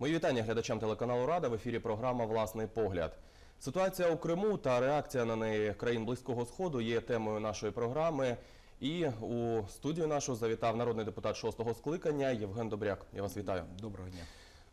Мої вітання глядачам телеканалу Рада в ефірі програма Власний погляд. Ситуація у Криму та реакція на неї країн Близького Сходу є темою нашої програми. І у студію нашу завітав народний депутат шостого скликання Євген Добряк. Я вас вітаю. Доброго дня.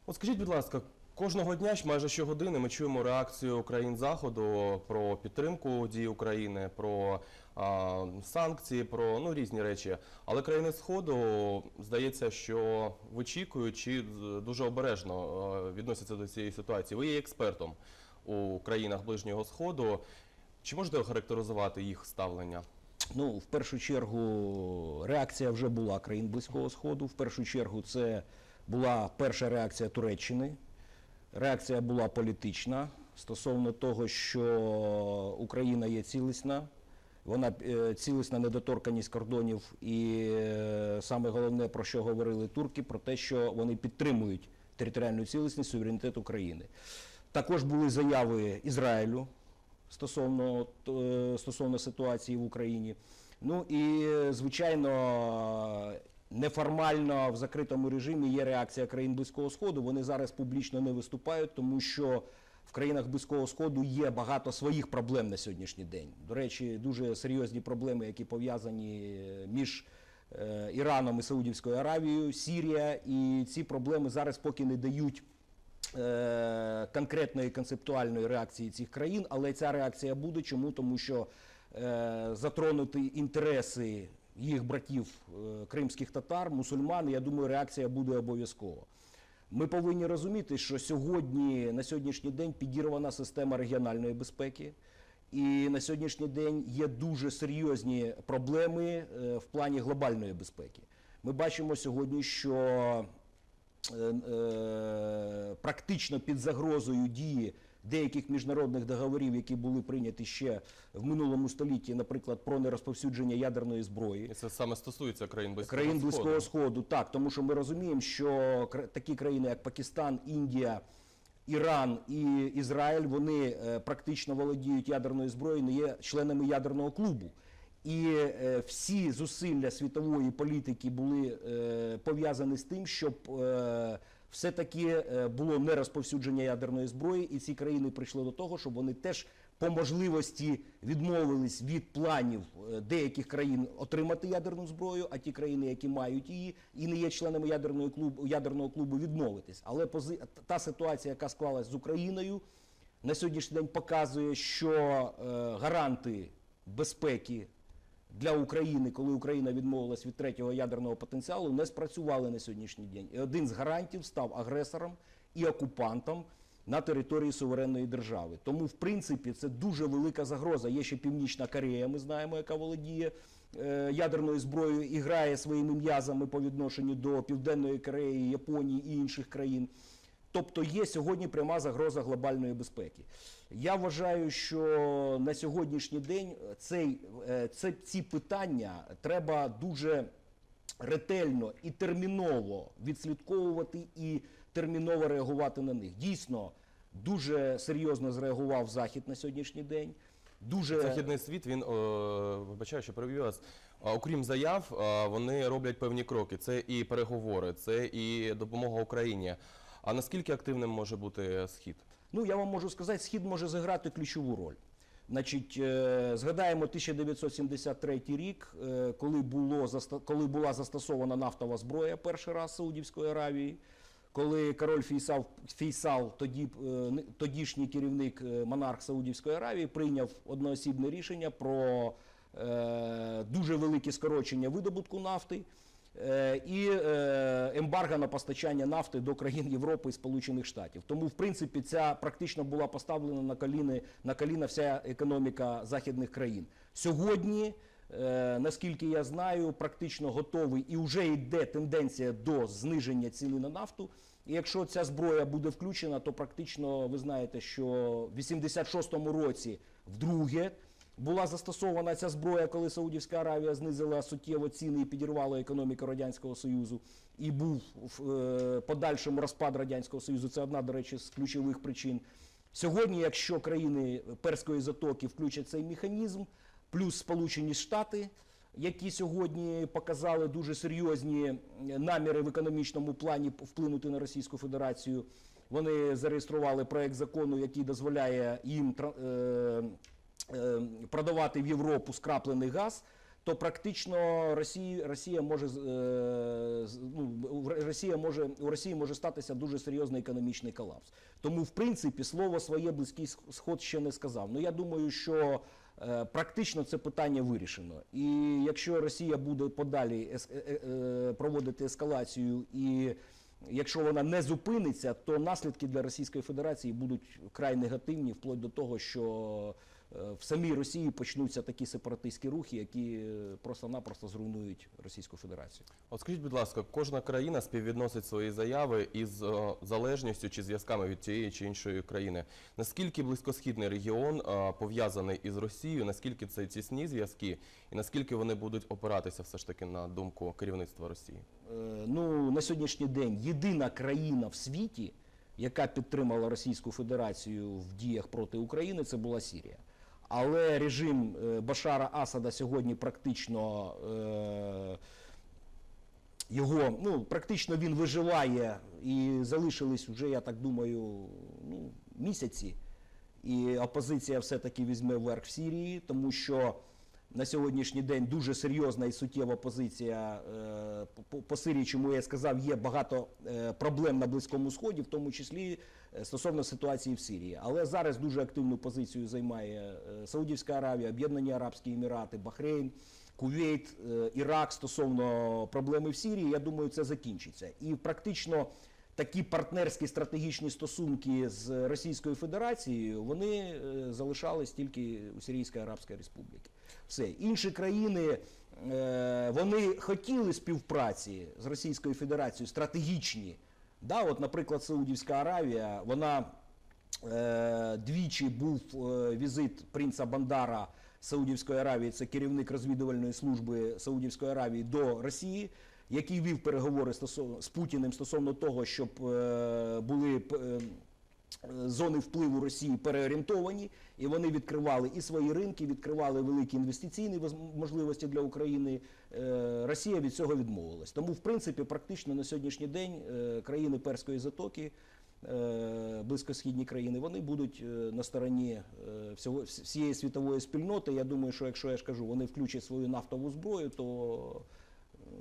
От скажіть, будь ласка, кожного дня майже щогодини ми чуємо реакцію країн Заходу про підтримку дій України, про а, санкції, про ну різні речі. Але країни Сходу здається, що вичікують чи дуже обережно відносяться до цієї ситуації. Ви є експертом у країнах Ближнього Сходу. Чи можете охарактеризувати їх ставлення? Ну, в першу чергу, реакція вже була країн Близького Сходу. В першу чергу, це була перша реакція Туреччини. Реакція була політична стосовно того, що Україна є цілісна. Вона е, цілісна недоторканість кордонів, і е, саме головне, про що говорили турки, про те, що вони підтримують територіальну цілісність, суверенітет України. Також були заяви Ізраїлю стосовно, е, стосовно ситуації в Україні. Ну і звичайно, неформально в закритому режимі є реакція країн Близького Сходу. Вони зараз публічно не виступають, тому що в країнах Близького Сходу є багато своїх проблем на сьогоднішній день. До речі, дуже серйозні проблеми, які пов'язані е, між е, Іраном і Саудівською Аравією, Сірія. І ці проблеми зараз поки не дають е, конкретної концептуальної реакції цих країн, але ця реакція буде. Чому? Тому що затронути інтереси їх братів е, кримських татар, мусульман, я думаю, реакція буде обов'язково. Ми повинні розуміти, що сьогодні на сьогоднішній день підірвана система регіональної безпеки. І на сьогоднішній день є дуже серйозні проблеми е, в плані глобальної безпеки. Ми бачимо сьогодні, що е, практично під загрозою дії деяких міжнародних договорів, які були прийняті ще в минулому столітті, наприклад, про нерозповсюдження ядерної зброї. І це саме стосується країн Близького Країн Близького Сходу, так, тому що ми розуміємо, що такі країни, як Пакистан, Індія, Іран і Ізраїль, вони е, практично володіють ядерною зброєю, не є членами ядерного клубу. І е, всі зусилля світової політики були е, пов'язані з тим, щоб е, все-таки е, було не розповсюдження ядерної зброї, і ці країни прийшли до того, щоб вони теж по можливості відмовились від планів е, деяких країн отримати ядерну зброю, а ті країни, які мають її і не є членами ядерної клубу, ядерного клубу, відмовитись. Але пози- та ситуація, яка склалась з Україною, на сьогоднішній день показує, що е, гаранти безпеки для України, коли Україна відмовилась від третього ядерного потенціалу, не спрацювали на сьогоднішній день. І один з гарантів став агресором і окупантом на території суверенної держави. Тому, в принципі, це дуже велика загроза. Є ще Північна Корея, ми знаємо, яка володіє е, ядерною зброєю і грає своїми м'язами по відношенню до Південної Кореї, Японії і інших країн. Тобто є сьогодні пряма загроза глобальної безпеки. Я вважаю, що на сьогоднішній день цей, е, це, ці питання треба дуже ретельно і терміново відслідковувати і терміново реагувати на них. Дійсно, дуже серйозно зреагував Захід на сьогоднішній день. Дуже Західний світ він е, вибачаю, що переб'ю вас. Окрім заяв, вони роблять певні кроки. Це і переговори, це і допомога Україні. А наскільки активним може бути схід? Ну, я вам можу сказати, Схід може зіграти ключову роль. Значить, е, згадаємо 1973 рік, е, коли, було, коли була застосована нафтова зброя перший раз Саудівської Аравії, коли король Фейсал, Фейсал тоді, е, тодішній керівник монарх Саудівської Аравії, прийняв одноосібне рішення про дуже велике скорочення видобутку нафти. Е, і е, ембарго на постачання нафти до країн Європи і Сполучених Штатів. Тому, в принципі, ця практично була поставлена на коліни на коліна вся економіка західних країн. Сьогодні, е, наскільки я знаю, практично готовий і вже йде тенденція до зниження ціни на нафту. І якщо ця зброя буде включена, то практично ви знаєте, що в 86-му році вдруге була застосована ця зброя, коли Саудівська Аравія знизила суттєво ціни і підірвала економіку Радянського Союзу. І був в е, подальшому розпад Радянського Союзу. Це одна, до речі, з ключових причин. Сьогодні, якщо країни Перської затоки включать цей механізм, плюс Сполучені Штати, які сьогодні показали дуже серйозні наміри в економічному плані вплинути на Російську Федерацію. Вони зареєстрували проект закону, який дозволяє їм е, е, продавати в Європу скраплений газ. То практично Росія, Росія може е, ну, Росія може у Росії може статися дуже серйозний економічний колапс. Тому, в принципі, слово своє близький сход ще не сказав. Ну я думаю, що е, практично це питання вирішено. І якщо Росія буде подалі е, проводити ескалацію і Якщо вона не зупиниться, то наслідки для Російської Федерації будуть вкрай негативні, вплоть до того, що в самій Росії почнуться такі сепаратистські рухи, які е, просто-напросто зруйнують Російську Федерацію. От скажіть, будь ласка, кожна країна співвідносить свої заяви із е, залежністю чи зв'язками від тієї чи іншої країни. Наскільки близькосхідний регіон е, пов'язаний із Росією, наскільки це тісні зв'язки, і наскільки вони будуть опиратися все ж таки на думку керівництва Росії? Е, Ну, на сьогоднішній день єдина країна в світі, яка підтримала Російську Федерацію в діях проти України, це була Сірія. Але режим е, Башара Асада сьогодні практично е, його, ну, практично він виживає і залишились вже, я так думаю, ну, місяці. І опозиція все-таки візьме верх в Сірії, тому що на сьогоднішній день дуже серйозна і суттєва позиція е, по, Сирії, чому я сказав, є багато е, проблем на Близькому Сході, в тому числі е, стосовно ситуації в Сирії. Але зараз дуже активну позицію займає Саудівська Аравія, Об'єднані Арабські Емірати, Бахрейн. Кувейт, Ірак стосовно проблеми в Сирії, я думаю, це закінчиться. І практично такі партнерські стратегічні стосунки з Російською Федерацією вони е, залишались тільки у Сирійської Арабської Республіки. Все інші країни е, вони хотіли співпраці з Російською Федерацією стратегічні. Да, от, наприклад, Саудівська Аравія, вона Е, Двічі був е, візит принца Бандара Саудівської Аравії, це керівник розвідувальної служби Саудівської Аравії до Росії, який вів переговори стосовно з Путіним стосовно того, щоб е, були е, зони впливу Росії переорієнтовані, і вони відкривали і свої ринки, відкривали великі інвестиційні можливості для України. Е, Росія від цього відмовилась. Тому, в принципі, практично на сьогоднішній день країни Перської затоки. Близькосхідні країни, вони будуть на стороні всього всієї світової спільноти. Я думаю, що якщо я ж кажу, вони включать свою нафтову зброю, то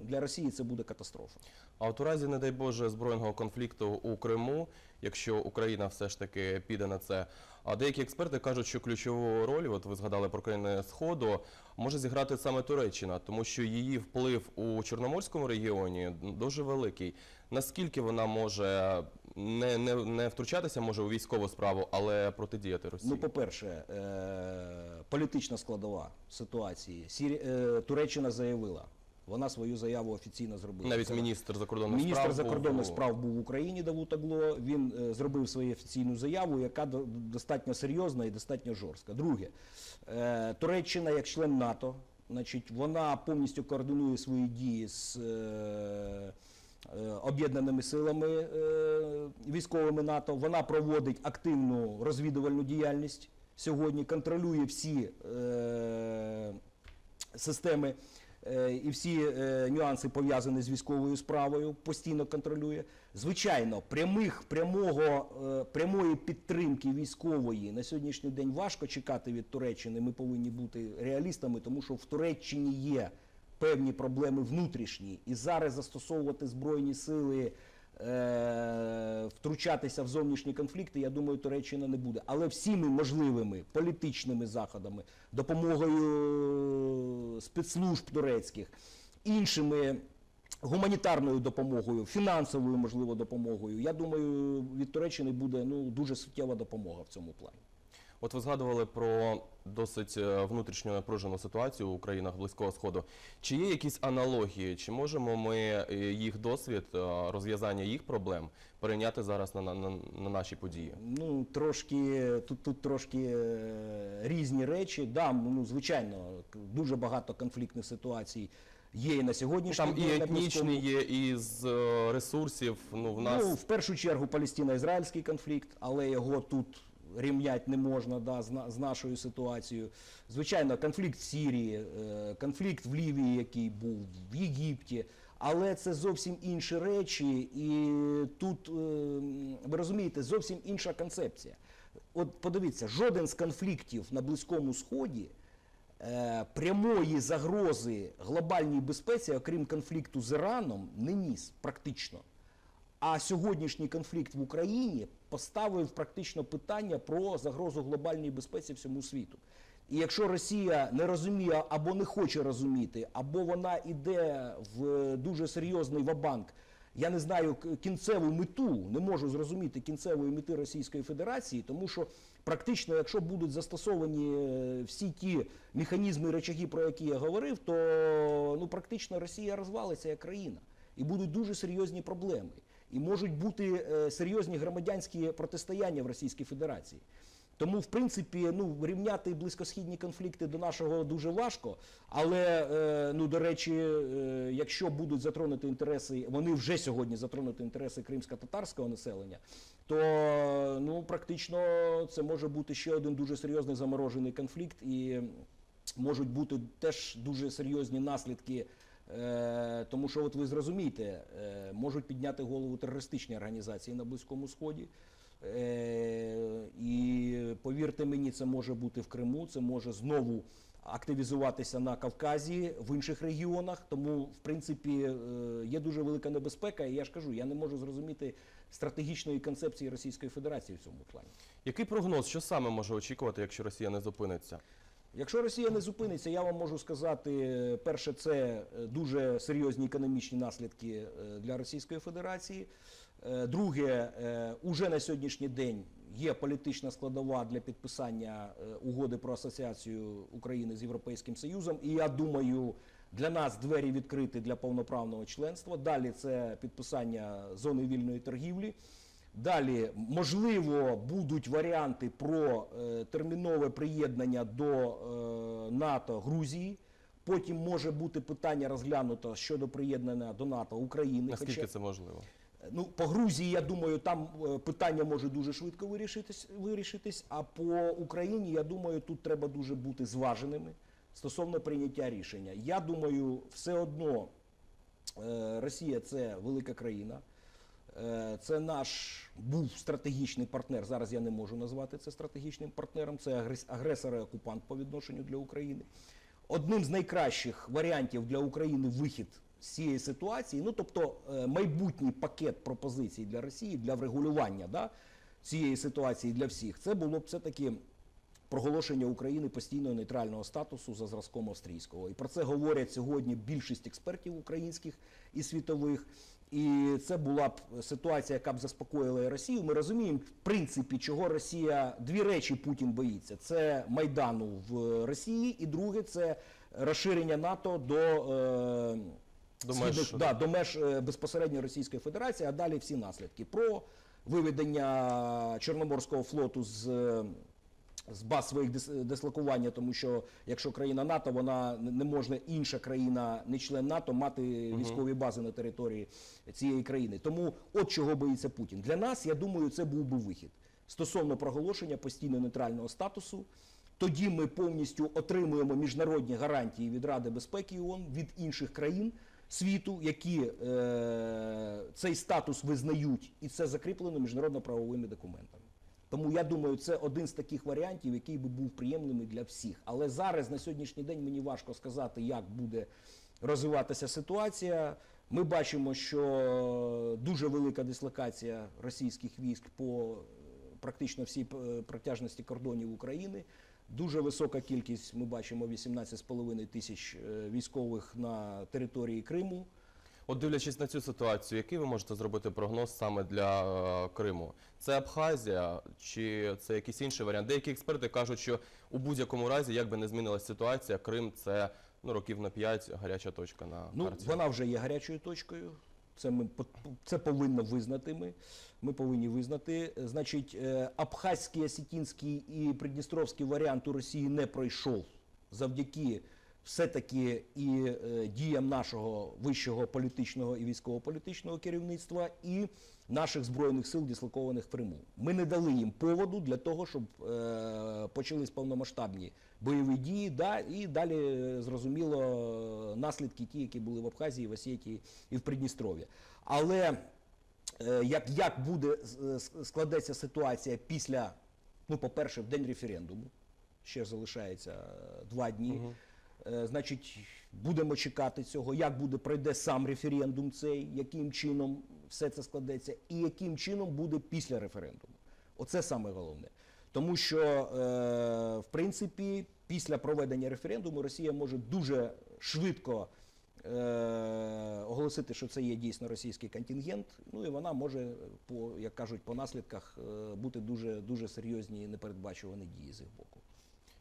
для Росії це буде катастрофа. А от у разі, не дай Боже, збройного конфлікту у Криму, якщо Україна все ж таки піде на це, а деякі експерти кажуть, що ключову роль, от ви згадали про країни Сходу, може зіграти саме Туреччина, тому що її вплив у Чорноморському регіоні дуже великий. Наскільки вона може не, не, не втручатися може у військову справу, але протидіяти Росії? Ну, по-перше, е, політична складова ситуації. Сірі... е, Туреччина заявила, вона свою заяву офіційно зробила. Навіть міністр закордонних Міністр справ закордонних був- справ був в Україні Давутагло. Він е, зробив свою офіційну заяву, яка до- достатньо серйозна і достатньо жорстка. Друге, е, Туреччина як член НАТО, значить, вона повністю координує свої дії з. е, е, Об'єднаними силами е, військовими НАТО вона проводить активну розвідувальну діяльність сьогодні, контролює всі е, системи і всі е, нюанси пов'язані з військовою справою, постійно контролює. Звичайно, прямих, прямого, е, прямої підтримки військової на сьогоднішній день важко чекати від Туреччини. Ми повинні бути реалістами, тому що в Туреччині є певні проблеми внутрішні, і зараз застосовувати збройні сили. Е, Втручатися в зовнішні конфлікти, я думаю, Туреччина не буде. Але всіми можливими політичними заходами, допомогою спецслужб турецьких, іншими гуманітарною допомогою, фінансовою, можливо, допомогою. Я думаю, від Туреччини буде ну, дуже суттєва допомога в цьому плані. От ви згадували про досить е, внутрішньо напружену ситуацію у країнах Близького Сходу. Чи є якісь аналогії? Чи можемо ми е, їх досвід, е, розв'язання їх проблем перейняти зараз на, на, на, на наші події? Ну, трошки тут, тут трошки різні речі. Да, ну, звичайно, дуже багато конфліктних ситуацій є і на сьогоднішній Там і етнічні є, і з ресурсів. Ну в нас Ну, в першу чергу Палестино-ізраїльський конфлікт, але його тут рівнять не можна да, з, нашою ситуацією. Звичайно, конфлікт в Сирії, е, конфлікт в Лівії, який був, в Єгипті. Але це зовсім інші речі, і тут, е, ви розумієте, зовсім інша концепція. От подивіться, жоден з конфліктів на Близькому Сході е, прямої загрози глобальній безпеці, окрім конфлікту з Іраном, не ніс практично. А сьогоднішній конфлікт в Україні поставив практично питання про загрозу глобальній безпеці всьому світу. І якщо Росія не розуміє або не хоче розуміти, або вона йде в дуже серйозний вабанк, я не знаю кінцеву мету, не можу зрозуміти кінцевої мети Російської Федерації, тому що практично, якщо будуть застосовані е, всі ті механізми і речаги, про які я говорив, то ну практично Росія розвалиться як країна, і будуть дуже серйозні проблеми. І можуть бути е, серйозні громадянські протистояння в Російській Федерації. Тому, в принципі, ну рівняти близькосхідні конфлікти до нашого дуже важко. Але е, ну до речі, е, якщо будуть затронути інтереси, вони вже сьогодні затронути інтереси кримсько-татарського населення, то ну практично це може бути ще один дуже серйозний заморожений конфлікт, і можуть бути теж дуже серйозні наслідки. Е, тому що, от ви зрозумієте, е, можуть підняти голову терористичні організації на Близькому Сході. Е, і повірте мені, це може бути в Криму, це може знову активізуватися на Кавказі, в інших регіонах. Тому, в принципі, є дуже велика небезпека. І я ж кажу, я не можу зрозуміти стратегічної концепції Російської Федерації в цьому плані. Який прогноз, що саме може очікувати, якщо Росія не зупиниться? Якщо Росія не зупиниться, я вам можу сказати, перше, це е, дуже серйозні економічні наслідки е, для Російської Федерації. Е, Друге, уже на сьогоднішній день є політична складова для підписання угоди про асоціацію України з Європейським Союзом. І я думаю, для нас двері відкриті для повноправного членства. Далі це підписання зони вільної торгівлі. Далі, можливо, будуть варіанти про е, термінове приєднання до е, НАТО Грузії. Потім може бути питання розглянуто щодо приєднання до НАТО України. Наскільки Хоча- це можливо? Ну, по Грузії, я думаю, там е, питання може дуже швидко вирішитись, вирішитись. А по Україні, я думаю, тут треба дуже бути зваженими стосовно прийняття рішення. Я думаю, все одно Росія це велика країна. Е, Це наш був стратегічний партнер. Зараз я не можу назвати це стратегічним партнером. Це агресор і окупант по відношенню для України. Одним з найкращих варіантів для України вихід з цієї ситуації, ну тобто е, майбутній пакет пропозицій для Росії для врегулювання да, цієї ситуації для всіх, це було б все-таки проголошення України постійного нейтрального статусу за зразком австрійського. І про це говорять сьогодні більшість експертів українських і світових. І це була б ситуація, яка б заспокоїла і Росію. Ми розуміємо, в принципі, чого Росія дві речі Путін боїться: це майдану в Росії, і друге це розширення НАТО до. Е, До східних- меж, да, до меж е, безпосередньо Російської Федерації, а далі всі наслідки про виведення Чорноморського флоту з. З баз своїх дис- дислокування, тому що якщо країна НАТО, вона не- не може інша країна, не член НАТО, мати військові бази на території цієї країни. Тому от чого боїться Путін. Для нас, я думаю, це був би вихід стосовно проголошення постійно нейтрального статусу. Тоді ми повністю отримуємо міжнародні гарантії від Ради безпеки ООН, від інших країн світу, які е, цей статус визнають, і це закріплено міжнародно-правовими документами. Тому я думаю, це один з таких варіантів, який би був приємним для всіх. Але зараз на сьогоднішній день мені важко сказати, як буде розвиватися ситуація. Ми бачимо, що дуже велика дислокація російських військ по е, практично всій е, протяжності кордонів України. Дуже висока кількість, ми бачимо 18,5 тисяч е, військових на території Криму. От дивлячись на цю ситуацію, який ви можете зробити прогноз саме для е, Криму? Це Абхазія чи це якийсь інший варіант? Деякі експерти кажуть, що у будь-якому разі, як би не змінилася ситуація, Крим це ну років на 5 гаряча точка на Ну, карті. вона вже є гарячою точкою. Це ми це повинно визнати. Ми, ми повинні визнати. Значить, е, абхазький, осетінський і придністровський варіант у Росії не пройшов завдяки все-таки і е, діям нашого вищого політичного і військово-політичного керівництва, і наших збройних сил, дислокованих в Криму. Ми не дали їм поводу для того, щоб е, почались повномасштабні бойові дії. Да, і далі е, зрозуміло наслідки ті, які були в Абхазії, в Осетії і в Придністров'ї. Але як, як буде складеться ситуація після, ну, по-перше, в день референдуму, ще залишається два дні. Е, Значить, будемо чекати цього, як буде пройде сам референдум цей, яким чином все це складеться, і яким чином буде після референдуму. Оце саме головне. Тому що, е, в принципі, після проведення референдуму Росія може дуже швидко е, оголосити, що це є дійсно російський контингент. Ну і вона може, по як кажуть, по наслідках е, бути дуже дуже серйозні непередбачувані дії з їх боку.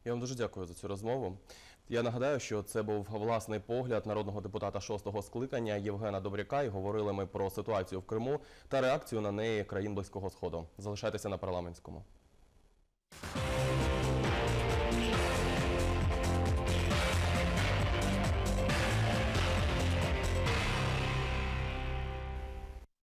Я вам дуже дякую за цю розмову. Я нагадаю, що це був власний погляд народного депутата шостого скликання Євгена Добряка. І говорили ми про ситуацію в Криму та реакцію на неї країн Близького Сходу. Залишайтеся на парламентському.